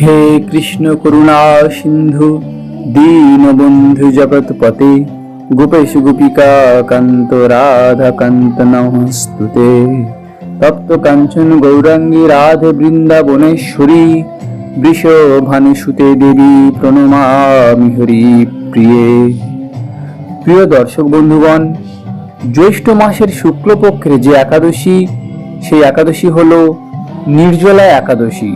হে কৃষ্ণ করুণা সিন্ধু দীনবন্ধু জগৎপতে, গোপেশ গোপিকা কান্ত রাধা কান্ত নমস্তুতে। তপ্ত কাঞ্চন গৌরাঙ্গী রাধে বৃন্দাবনেশ্বরী বৃষ ভানুসুতে দেবী প্রণমামি হরি প্রিয়ে। প্রিয় দর্শক বন্ধুগণ, জ্যৈষ্ঠ মাসের শুক্লপক্ষের যে একাদশী, সেই একাদশী হল নির্জলা একাদশী।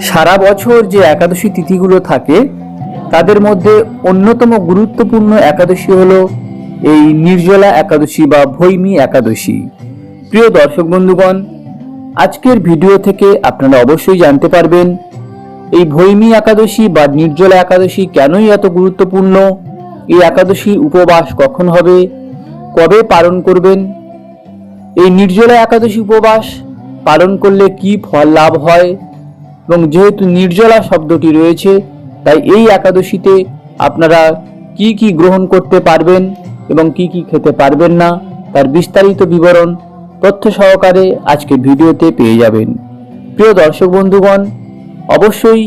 সারা বছর যে একাদশী তিথিগুলো থাকে, তাদের মধ্যে অন্যতম গুরুত্বপূর্ণ একাদশী হল এই নির্জলা একাদশী বা ভৈমী একাদশী। প্রিয় দর্শক বন্ধুগণ, আজকের ভিডিও থেকে আপনারা অবশ্যই জানতে পারবেন, এই ভৈমী একাদশী বা নির্জলা একাদশী কেনই এত গুরুত্বপূর্ণ, এই একাদশীর উপবাস কখন হবে, কবে পালন করবেন, এই নির্জলা একাদশী উপবাস পালন করলে কি ফল লাভ হয় এবং যেহেতু নির্জলা শব্দটি রয়েছে, তাই এই একাদশীতে আপনারা কি কি গ্রহণ করতে পারবেন এবং কি কি খেতে পারবেন না, তার বিস্তারিত বিবরণ তথ্য সহকারে আজকে ভিডিওতে পেয়ে যাবেন। প্রিয় দর্শক বন্ধুগণ, অবশ্যই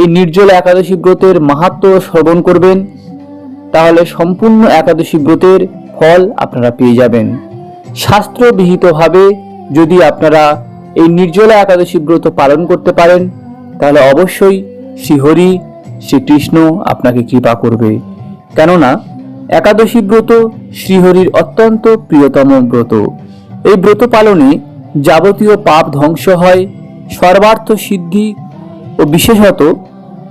এই নির্জলা একাদশী ব্রতের মাহাত্ম শ্রবণ করবেন, তাহলে সম্পূর্ণ একাদশী ব্রতের ফল আপনারা পেয়ে যাবেন। শাস্ত্রবিহিতভাবে যদি আপনারা এই নির্জলা একাদশী ব্রত পালন করতে পারেন, তাহলে অবশ্যই শ্রীহরি শ্রীকৃষ্ণ আপনাকে কৃপা করবে। কেননা, একাদশী ব্রত শ্রীহরির অত্যন্ত প্রিয়তম ব্রত। এই ব্রত পালনে যাবতীয় পাপ ধ্বংস হয়, সর্বার্থ সিদ্ধি ও বিশেষত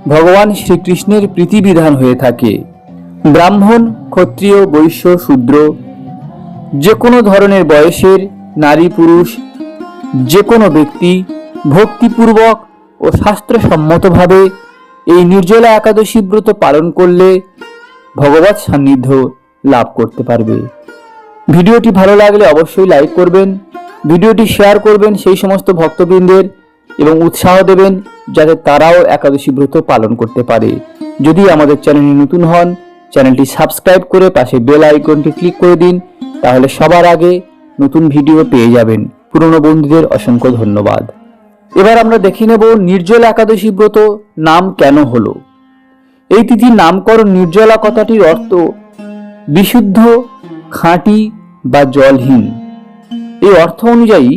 ভগবান শ্রীকৃষ্ণের প্রীতিবিধান হয়ে থাকে। ব্রাহ্মণ, ক্ষত্রিয়, বৈশ্য, শূদ্র যে কোনো ধরনের বয়সের নারী পুরুষ যে কোনো ব্যক্তি ভক্তিপূর্বক ও শাস্ত্রসম্মতভাবে এই নির্জলা একাদশী ব্রত পালন করলে ভগবত সান্নিধ্য লাভ করতে পারবে। ভিডিওটি ভালো লাগলে অবশ্যই লাইক করবেন, ভিডিওটি শেয়ার করবেন সেই সমস্ত ভক্তবৃন্দের এবং উৎসাহ দেবেন যাতে তারাও একাদশী ব্রত পালন করতে পারে। যদি আমাদের চ্যানেলে নতুন হন, চ্যানেলটি সাবস্ক্রাইব করে পাশে বেল আইকনটি ক্লিক করে দিন, তাহলে সবার আগে নতুন ভিডিও পেয়ে যাবেন। পুরনো বন্ধুদের অসংখ্য ধন্যবাদ। এবার আমরা দেখে নেব নির্জল একাদশী ব্রত নাম কেন হলো। এই তিথির নামকরণ নির্জলা কথাটির অর্থ বিশুদ্ধ, খাঁটি বা জলহীন। এই অর্থ অনুযায়ী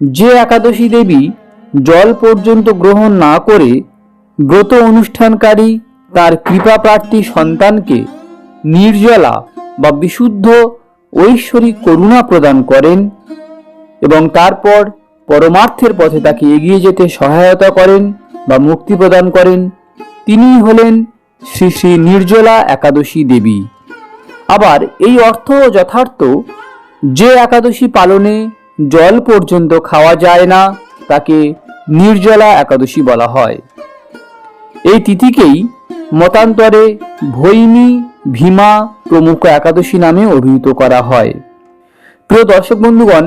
যে একাদশী দেবী জল পর্যন্ত গ্রহণ না করে ব্রত অনুষ্ঠানকারী তার কৃপা প্রার্থী সন্তানকে নির্জলা বা বিশুদ্ধ ঐশ্বরিক করুণা প্রদান করেন এবং তারপর পরমার্থের পথে তাকে এগিয়ে যেতে সহায়তা করেন বা মুক্তি প্রদান করেন। তিনিই হলেন শ্রী শ্রী নির্জলা একাদশী দেবী। আবার এই অর্থ যথার্থ, যে একাদশী পালনে জল পর্যন্ত খাওয়া যায় না, তাকে নির্জলা একাদশী বলা হয়। এই তিথিকেই মতান্তরে ভৈমী ভীমা প্রমুখ একাদশী নামে অভিহিত করা হয়। প্রিয় দর্শক বন্ধুগণ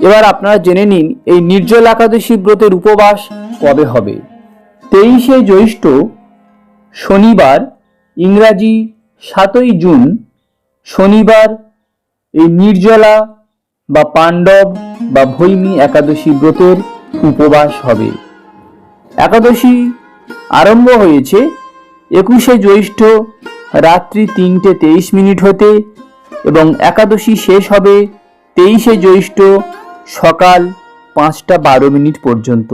এবার আপনারা জেনে নিন এই নির্জল একাদশী ব্রতের উপবাস কবে হবে। তেইশে জ্যৈষ্ঠ শনিবার, ইংরাজি সাতই জুন, শনিবার এই নির্জলা বা পাণ্ডব বা ভৈমী একাদশী ব্রতের উপবাস হবে। একাদশী আরম্ভ হয়েছে একুশে জ্যৈষ্ঠ রাত্রি তিনটে তেইশ মিনিট হতে এবং একাদশী শেষ হবে তেইশে জ্যৈষ্ঠ সকাল পাঁচটা বারো মিনিট পর্যন্ত।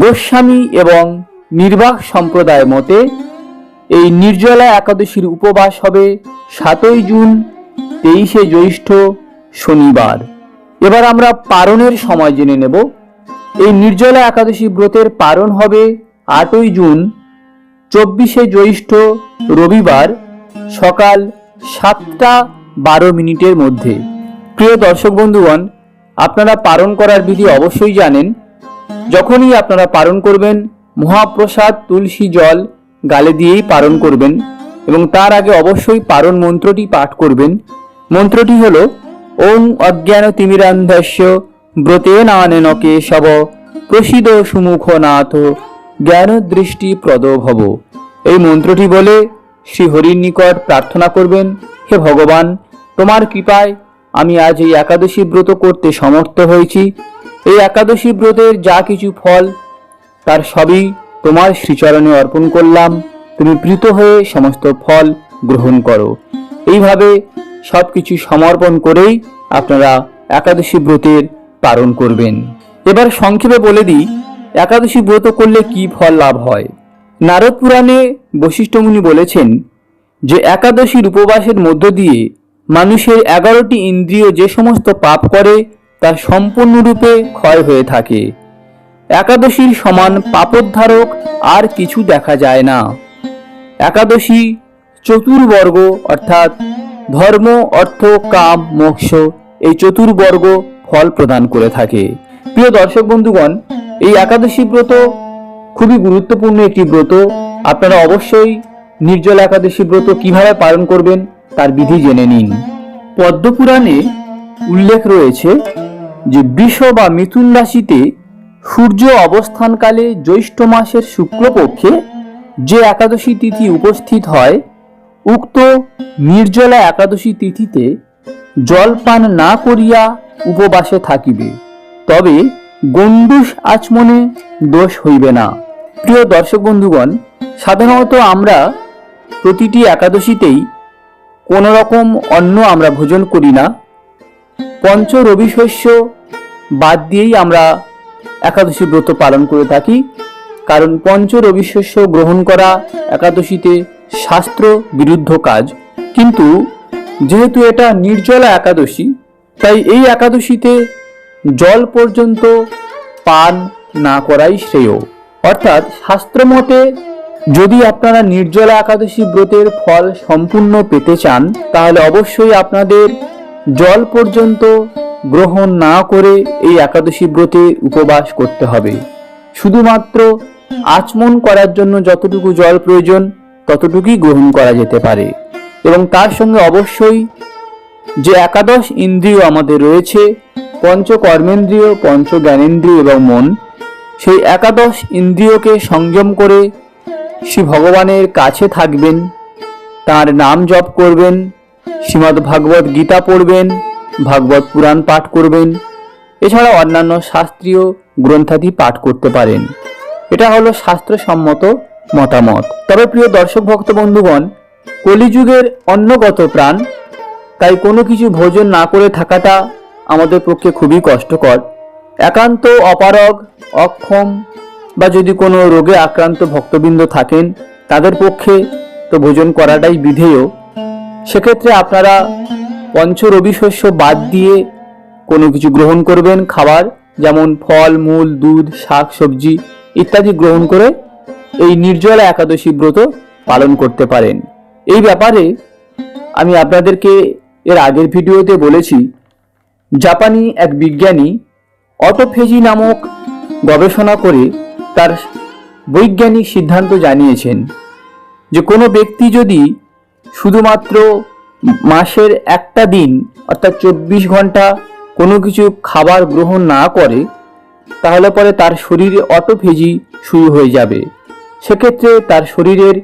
গোস্বামী এবং নির্বাক সম্প্রদায় মতে এই নির্জলা একাদশীর উপবাস হবে সাতই জুন, তেইশে জ্যৈষ্ঠ শনিবার। এবার আমরা পারণের সময় জেনে নেব। এই নির্জলা একাদশী ব্রতের পারণ হবে আটই জুন, চব্বিশে জ্যৈষ্ঠ রবিবার সকাল সাতটা বারো মিনিটের মধ্যে। প্রিয় দর্শক বন্ধুগণ, আপনারা পালন করার বিধি অবশ্যই জানেন। যখনই আপনারা পালন করবেন, মহাপ্রসাদ, তুলসী জল গালে দিয়েই পালন করবেন এবং তার আগে অবশ্যই পারণ মন্ত্রটি পাঠ করবেন। মন্ত্রটি হল, ওং অজ্ঞান তিমিরান্ধস্য ব্রতে নানেন কেশব প্রসিদ সুমুখ নাথ জ্ঞান দৃষ্টি প্রদ ভব। এই মন্ত্রটি বলে শ্রী হরির নিকট প্রার্থনা করবেন, হে ভগবান, তোমার কৃপায় আমি আজ এই একাদশী ব্রত করতে সমর্থ হয়েছি। এই একাদশী ব্রতের যা কিছু ফল, তার সবই তোমার শ্রীচরণে অর্পণ করলাম। তুমি প্রীত হয়ে সমস্ত ফল গ্রহণ করো। এইভাবে সব কিছু সমর্পণ করেই আপনারা একাদশী ব্রতের পালন করবেন। এবার সংক্ষেপে বলে দিই, একাদশী ব্রত করলে কি ফল লাভ হয়? নারদ পুরাণে বশিষ্ঠ মুনি বলেছেন যে, একাদশীর উপবাসের মধ্য দিয়ে মানুষের এগারোটি ইন্দ্রিয় যে সমস্ত পাপ করে, তা সম্পূর্ণরূপে ক্ষয় হয়ে থাকে। একাদশীর সমান পাপোদ্ধারক আর কিছু দেখা যায় না। একাদশী চতুর্বর্গ, অর্থাৎ ধর্ম, অর্থ, কাম, মোক্ষ, এই চতুর্বর্গ ফল প্রদান করে থাকে। প্রিয় দর্শক বন্ধুগণ, এই একাদশী ব্রত খুবই গুরুত্বপূর্ণ একটি ব্রত। আপনারা অবশ্যই নির্জল একাদশী ব্রত কীভাবে পালন করবেন তার বিধি জেনে নিন। পদ্মপুরাণে উল্লেখ রয়েছে যে বৃষ বা মিথুন রাশিতে সূর্য অবস্থানকালে জ্যৈষ্ঠ মাসের শুক্লপক্ষে যে একাদশী তিথি উপস্থিত হয়, উক্ত নির্জলা একাদশী তিথিতে জলপান না করিয়া উপবাসে থাকিবে। তবে গণ্ডুষ আচমনে দোষ হইবে না। প্রিয় দর্শক বন্ধুগণ, সাধারণত আমরা প্রতিটি একাদশীতেই কোনো রকম অন্ন আমরা ভোজন করি না। পঞ্চ রবি শস্য বাদ দিয়েই আমরা একাদশী ব্রত পালন করে থাকি, কারণ পঞ্চ রবি শস্য গ্রহণ করা একাদশীতে শাস্ত্র বিরুদ্ধ কাজ। কিন্তু যেহেতু এটা নির্জলা একাদশী, তাই এই একাদশীতে জল পর্যন্ত পান না করাই শ্রেয়। অর্থাৎ শাস্ত্রমতে যদি আপনারা নির্জলা একাদশী ব্রতের ফল সম্পূর্ণ পেতে চান, তাহলে অবশ্যই আপনাদের জল পর্যন্ত গ্রহণ না করে এই একাদশী ব্রতে উপবাস করতে হবে। শুধুমাত্র আচমন করার জন্য যতটুকু জল প্রয়োজন, ততটুকুই গ্রহণ করা যেতে পারে। এবং তার সঙ্গে অবশ্যই যে একাদশ ইন্দ্রিয় আমাদের রয়েছে পঞ্চ কর্মেন্দ্রিয় পঞ্চ জ্ঞানেন্দ্রিয় এবং মন, সেই একাদশ ইন্দ্রিয়কে সংযম করে শ্রী ভগবানের কাছে থাকবেন, তার নাম জপ করবেন, শ্রীমদ্ ভাগবত গীতা পড়বেন, ভাগবত পুরাণ পাঠ করবেন এছাড়া অন্যান্য শাস্ত্রীয় গ্রন্থাদি পাঠ করতে পারেন। এটা হলো শাস্ত্রসম্মত মতামত। তবে প্রিয় দর্শক ভক্ত বন্ধুগণ, কলিযুগের অন্নগত প্রাণ, তাই কোনো কিছু ভোজন না করে থাকাটা আমাদের পক্ষে খুবই কষ্টকর। একান্ত অপারগ, অক্ষম বা যদি কোনো রোগে আক্রান্ত ভক্তবৃন্দ থাকেন, তাদের পক্ষে তো ভোজন করাটাই বিধেয়। সেক্ষেত্রে আপনারা পঞ্চ রবি শস্য বাদ দিয়ে কোনো কিছু গ্রহণ করবেন, খাবার, যেমন ফল, মূল, দুধ, শাক, সবজি ইত্যাদি গ্রহণ করে এই নির্জলা একাদশী ব্রত পালন করতে পারেন। এই ব্যাপারে আমি আপনাদেরকে এর আগের ভিডিওতে বলেছি, জাপানি এক বিজ্ঞানী অটোফেজি নামক গবেষণা করে তার বৈজ্ঞানিক সিদ্ধান্ত জানিয়েছেন যে কোনো ব্যক্তি যদি শুধুমাত্র মাসের একটা দিন, অর্থাৎ চব্বিশ ঘণ্টা কোনো কিছু খাবার গ্রহণ না করে, তাহলে পরে তার শরীরে অটোফেজি শুরু হয়ে যাবে। সেক্ষেত্রে তার শরীরের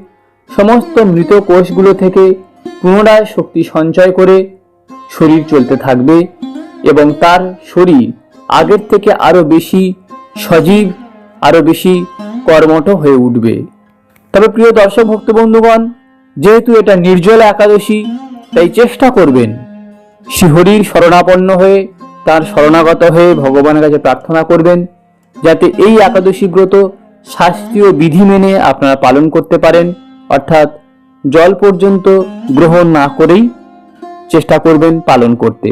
সমস্ত মৃত কোষগুলো থেকে পুনরায় শক্তি সঞ্চয় করে শরীর চলতে থাকবে এবং তার শরীর আগের থেকে আরও বেশি সজীব আরও বেশি কর্মঠ হয়ে উঠবে। তবে প্রিয় দর্শক ভক্ত বন্ধুগণ যেহেতু এটা নির্জলা একাদশী, তাই চেষ্টা করবেন। শ্রীহরির শরণাপন্ন হয়ে, তার শরণাগত হয়ে ভগবানের কাছে প্রার্থনা করবেন, যাতে এই একাদশী ব্রত শাস্ত্রীয় বিধি মেনে আপনারা পালন করতে পারেন। অর্থাৎ জল পর্যন্ত গ্রহণ না করেই চেষ্টা করবেন পালন করতে।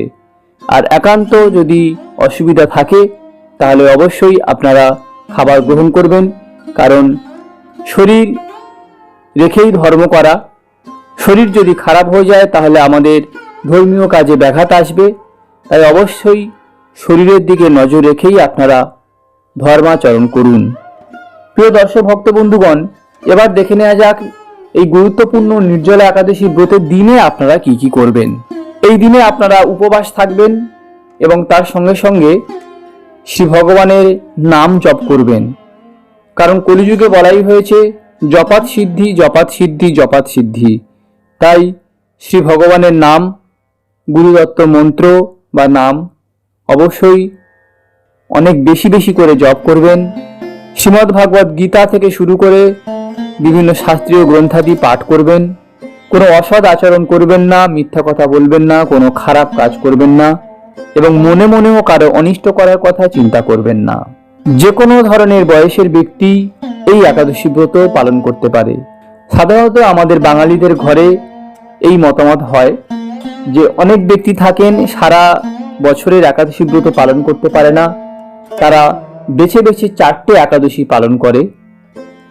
আর একান্ত যদি অসুবিধা থাকে, তাহলে অবশ্যই আপনারা খাবার গ্রহণ করবেন, কারণ শরীর রেখেই ধর্ম করা। শরীর যদি খারাপ হয়ে যায়, তাহলে আমাদের ধর্মীয় কাজে ব্যাঘাত আসবে। তাই অবশ্যই শরীরের দিকে নজর রেখেই আপনারা ধর্মাচরণ করুন। প্রিয় দর্শক ভক্ত বন্ধুগণ এবার দেখে নেওয়া যাক এই গুরুত্বপূর্ণ নির্জলা একাদশী ব্রতের দিনে আপনারা কি কি করবেন। এই দিনে আপনারা উপবাস থাকবেন এবং তার সঙ্গে সঙ্গে শ্রী ভগবানের নাম জপ করবেন। কারণ কলিযুগে বলাই হয়েছে, জপাত সিদ্ধি জপাত সিদ্ধি জপাত সিদ্ধি। তাই শ্রী ভগবানের নাম, গুরুদত্ত মন্ত্র বা নাম অবশ্যই অনেক বেশি বেশি করে জপ করবেন। শ্রীমদ্ ভাগবত গীতা থেকে শুরু করে বিভিন্ন শাস্ত্রীয় গ্রন্থাদি পাঠ করবেন। কোনো অসৎ আচরণ করবেন না, মিথ্যা কথা বলবেন না, কোনো খারাপ কাজ করবেন না। এবং মনে মনেও কারও অনিষ্ট করার কথা চিন্তা করবেন না। যে কোনো ধরনের বয়সের ব্যক্তি এই একাদশী ব্রত পালন করতে পারে। সাধারণত আমাদের বাঙালিদের ঘরে এই মতামত হয় যে, অনেক ব্যক্তি থাকেন, সারা বছরের একাদশী ব্রত পালন করতে পারে না। তারা বেছে বেছে চারটে একাদশী পালন করে।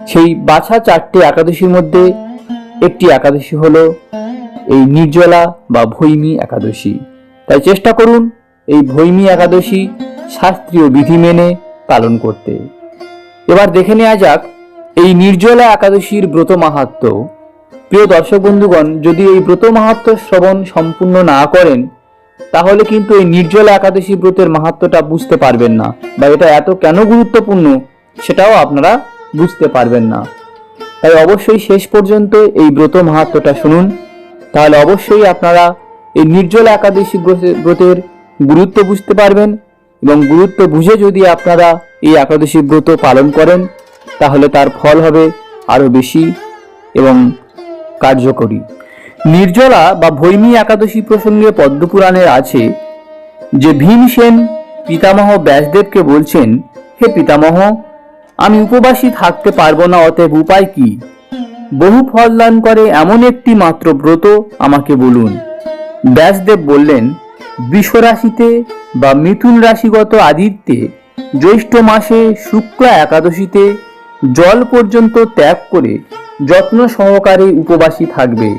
সেই বাছা চারটে একাদশীর মধ্যে একটি একাদশী হলো এই নির্জলা বা ভৈমী একাদশী। তাই চেষ্টা করুন এই ভৈমী একাদশী শাস্ত্রীয় বিধি মেনে পালন করতে। এবার দেখে নেওয়া যাক, এই নির্জলা একাদশীর ব্রত মাহাত্ম। প্রিয় দর্শক বন্ধুগণ, যদি এই ব্রত মাহাত্ম শ্রবণ সম্পূর্ণ না করেন, তাহলে কিন্তু এই নির্জলা একাদশী ব্রতের মাহাত্মটা বুঝতে পারবেন না, বা এটা এত কেন গুরুত্বপূর্ণ সেটাও আপনারা বুঝতে পারবেন না। তাই অবশ্যই শেষ পর্যন্ত এই ব্রত মাহাত্মটা শুনুন। তাহলে অবশ্যই আপনারা এই নির্জলা একাদশী ব্রতে- ব্রতের গুরুত্ব বুঝতে পারবেন এবং গুরুত্ব বুঝে যদি আপনারা এই একাদশী ব্রত পালন করেন, তাহলে তার ফল হবে আরও বেশি এবং কার্যকরী। নির্জলা বা ভৈমী একাদশী প্রসঙ্গে পদ্মপুরাণের আছে যে ভীমসেন পিতামহ ব্যাসদেবকে বলছেন, হে পিতামহ, আমি উপবাসী থাকতে পারব না, অতএব উপায় কি? বহু ফল দান করে এমন একটি মাত্র ব্রত আমাকে বলুন। ব্যাসদেব বললেন বৃষ রাশিতে বা মিথুন রাশিগত আদিত্যে জ্যৈষ্ঠ মাসে শুক্ল একাদশীতে জল পর্যন্ত ত্যাগ করে যত্ন সহকারে উপবাসী থাকবে।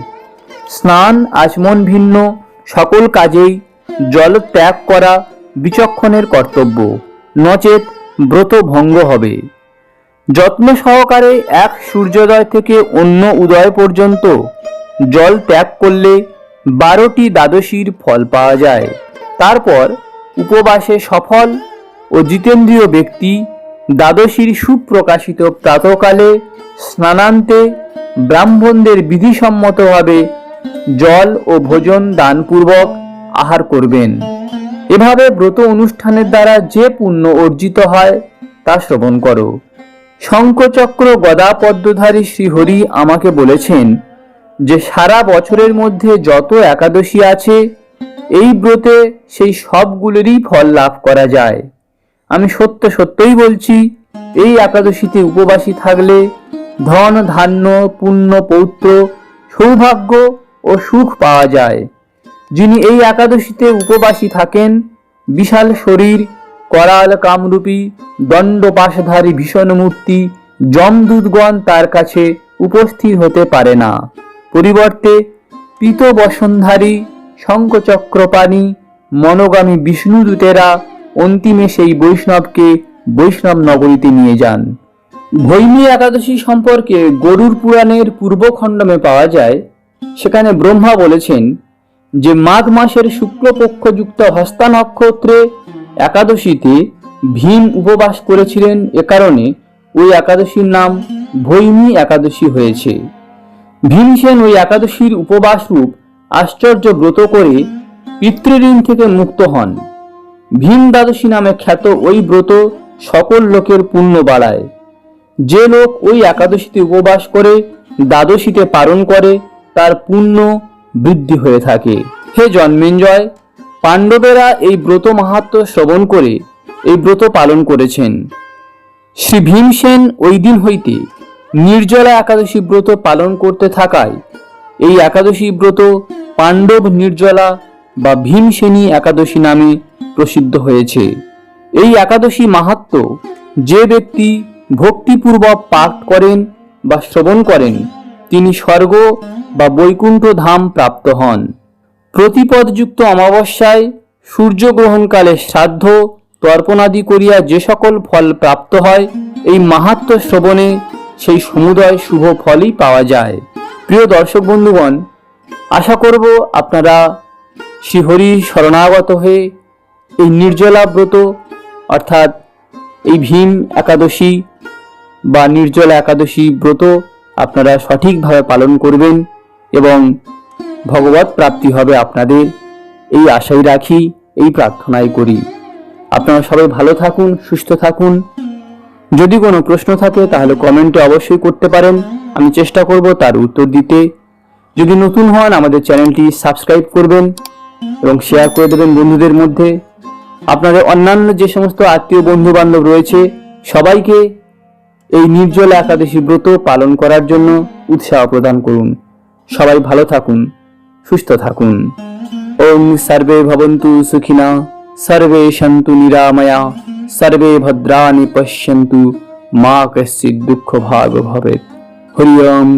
স্নান, আচমন ভিন্ন, সকল কাজেই জল ত্যাগ করা বিচক্ষণের কর্তব্য। নচেত ব্রত ভঙ্গ হবে। যত্ন সহকারে এক সূর্যোদয় থেকে অন্য উদয় পর্যন্ত জল ত্যাগ করলে বারোটি দ্বাদশীর ফল পাওয়া যায়। তারপর উপবাসে সফল ও জিতেন্দ্রীয় ব্যক্তি দ্বাদশীর সুপ্রকাশিত প্রাতকালে স্নানান্তে ব্রাহ্মণদের বিধিসম্মতভাবে জল ও ভোজন দানপূর্বক আহার করবেন। এভাবে ব্রত অনুষ্ঠানের দ্বারা যে পুণ্য অর্জিত হয়, তা শ্রবণ করো। শঙ্খচক্র গদা পদ্মধারী শ্রীহরি আমাকে বলেছেন যে সারা বছরের মধ্যে যত একাদশী আছে, এই ব্রতে সেই সবগুলোরই ফল লাভ করা যায়। আমি সত্য সত্যই বলছি, এই একাদশীতে উপবাসী থাকলে ধন, ধান্য, পুণ্য, পৌত্র, সৌভাগ্য ও সুখ পাওয়া যায়। যিনি এই একাদশীতে উপবাসী থাকেন, বিশাল শরীর, করাল কামরূপী, দণ্ডপাশধারী ভীষণ মূর্তি, যমদূতগণ তার কাছে উপস্থিত হতে পারে না। পরিবর্তে পীত বসনধারী শঙ্খচক্রপাণী মনোগামী বিষ্ণুদূতেরা অন্তিমে সেই বৈষ্ণবকে বৈষ্ণব নগরীতে নিয়ে যান। ভৈমী একাদশী সম্পর্কে গরুর পুরাণের পূর্বখণ্ডমে পাওয়া যায়, সেখানে ব্রহ্মা বলেছেন যে মাঘ মাসের শুক্লপক্ষযুক্ত হস্তা নক্ষত্রে একাদশীতে ভীম উপবাস করেছিলেন, এ কারণে ওই একাদশীর নাম ভৈমী একাদশী হয়েছে। ভীমসেন ওই একাদশীর উপবাস রূপ আশ্চর্য ব্রত করে পিতৃঋণ থেকে মুক্ত হন। ভীম দ্বাদশী নামে খ্যাত ওই ব্রত সকল লোকের পুণ্য বাড়ায়। যে লোক ওই একাদশীতে উপবাস করে, দ্বাদশীতে পালন করে, তার পুণ্য বৃদ্ধি হয়ে থাকে। হে জন্মেঞ্জয়, পাণ্ডবেরা এই ব্রত মাহাত্ম শ্রবণ করে এই ব্রত পালন করেছেন। শ্রী ভীমসেন ওই দিন হইতে নির্জলা একাদশী ব্রত পালন করতে থাকায়, এই একাদশী ব্রত পাণ্ডব নির্জলা বা ভীমসেনী একাদশী নামে প্রসিদ্ধ হয়েছে। এই একাদশী মাহাত্ম যে ব্যক্তি ভক্তিপূর্বক পাঠ করেন বা শ্রবণ করেন, তিনি স্বর্গ বা বৈকুণ্ঠ ধাম প্রাপ্ত হন। প্রতিপদযুক্ত অমাবস্যায় সূর্যগ্রহণকালে শ্রাদ্ধ, তর্পণাদি করিয়া যে সকল ফল প্রাপ্ত হয়, এই মাহাত্ম শ্রবণে সেই সমুদয় শুভ ফলই পাওয়া যায়। প্রিয় দর্শক বন্ধুগণ, আশা করব আপনারা শ্রীহরি শরণাগত হয়ে এই নির্জলা ব্রত, অর্থাৎ এই ভীম একাদশী বা নির্জলা একাদশী ব্রত আপনারা সঠিকভাবে পালন করবেন এবং ভগবত প্রাপ্তি হবে আপনাদের। এই আশাই রাখি, এই প্রার্থনাই করি। আপনারা সবাই ভালো থাকুন, সুস্থ থাকুন। যদি কোনো প্রশ্ন থাকে, তাহলে কমেন্টে অবশ্যই করতে পারেন। আমি চেষ্টা করব তার উত্তর দিতে। যদি নতুন হন, আমাদের চ্যানেলটি সাবস্ক্রাইব করবেন এবং শেয়ার করে দেবেন বন্ধুদের মধ্যে। আপনাদের অন্যান্য যে সমস্ত আত্মীয় বন্ধু বান্ধব রয়েছে, সবাইকে এই নির্জল একাদশী ব্রত পালন করার জন্য উৎসাহ প্রদান করুন। সবাই ভালো থাকুন, সুস্থ থাকুন। ওম সর্বে ভবন্তু সুখিনা, সর্বে সন্তু নিরাময়া। সর্বে ভদ্রাণি পশ্যন্তু মা কশ্চিৎ দুঃখ ভাগ ভবেত হরি ওম